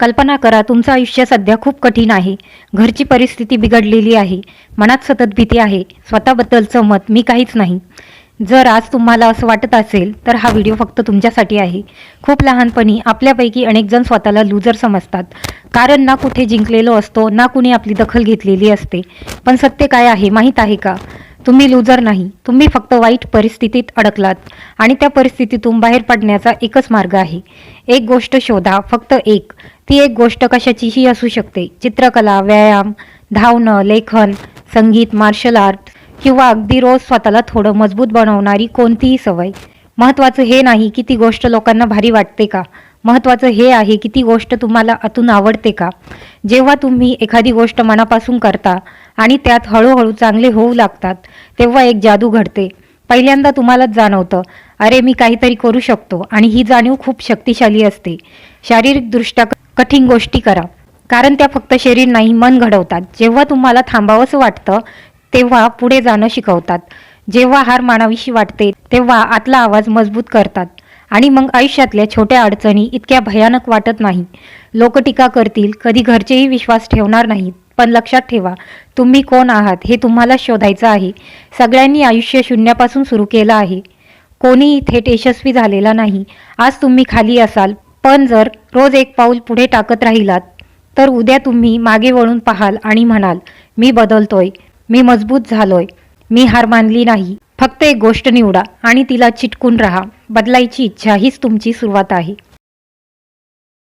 कल्पना करा तुमचं आयुष्य सध्या खूप कठीण आहे. घरची परिस्थिती बिघडलेली आहे. मनात सतत भीती आहे. स्वतःबद्दलचं मत मी काहीच नाही. जर आज तुम्हाला असं वाटत असेल तर हा व्हिडिओ फक्त तुमच्यासाठी आहे. खूप लहानपणी आपल्यापैकी अनेकजण स्वतःला लूजर समजतात. कारण ना कुठे जिंकलेलो असतो ना कुणी आपली दखल घेतलेली असते. पण सत्य काय आहे माहीत आहे का? तुम्ही लूजर नाही. तुम्ही फक्त वाईट परिस्थितीत अडकलात. आणि त्या परिस्थितीतून बाहेर पडण्याचा एकच मार्ग आहे. एक गोष्ट शोधा फक्त एक. ती एक गोष्ट कशाचीही असू शकते. चित्रकला व्यायाम धावणं लेखन संगीत मार्शल आर्ट किंवा अगदी रोज स्वतःला थोडं मजबूत बनवणारी कोणतीही सवय. महत्त्वाचं हे नाही की ती गोष्ट लोकांना भारी वाटते का? महत्त्वाचं हे आहे की ती गोष्ट तुम्हाला आतून आवडते का? जेव्हा तुम्ही एखादी गोष्ट मनापासून करता आणि त्यात हळूहळू चांगले होऊ लागतात तेव्हा एक जादू घडते. पहिल्यांदा तुम्हालाच जाणवतं अरे मी काहीतरी करू शकतो. आणि ही जाणीव खूप शक्तिशाली असते. शारीरिकदृष्ट्या कठीण गोष्टी करा. कारण त्या फक्त शरीर नाही मन घडवतात. जेव्हा तुम्हाला थांबावंसं वाटतं तेव्हा पुढे जाणं शिकवतात. जेव्हा हार मानावीशी वाटते तेव्हा आतला आवाज मजबूत करतात. आणि मग आयुष्यातल्या छोट्या अडचणी इतक्या भयानक वाटत नाही. लोक टीका करतील कधी घरचेही विश्वास ठेवणार नाहीत. पण लक्षात ठेवा तुम्ही कोण आहात हे तुम्हाला शोधायचं आहे. सगळ्यांनी आयुष्य शून्यापासून सुरू केलं आहे. कोणीही थेट यशस्वी झालेला नाही. आज तुम्ही खाली असाल पण जर रोज एक पाऊल पुढे टाकत राहिलात तर उद्या तुम्ही मागे वळून पाहाल आणि म्हणाल मी बदलतोय मी मजबूत झालोय मी हार मानली नाही. फक्त एक गोष्ट निवडा आणि तिला चिटकून राहा. बदलायची इच्छा हीच तुमची सुरुवात आहे.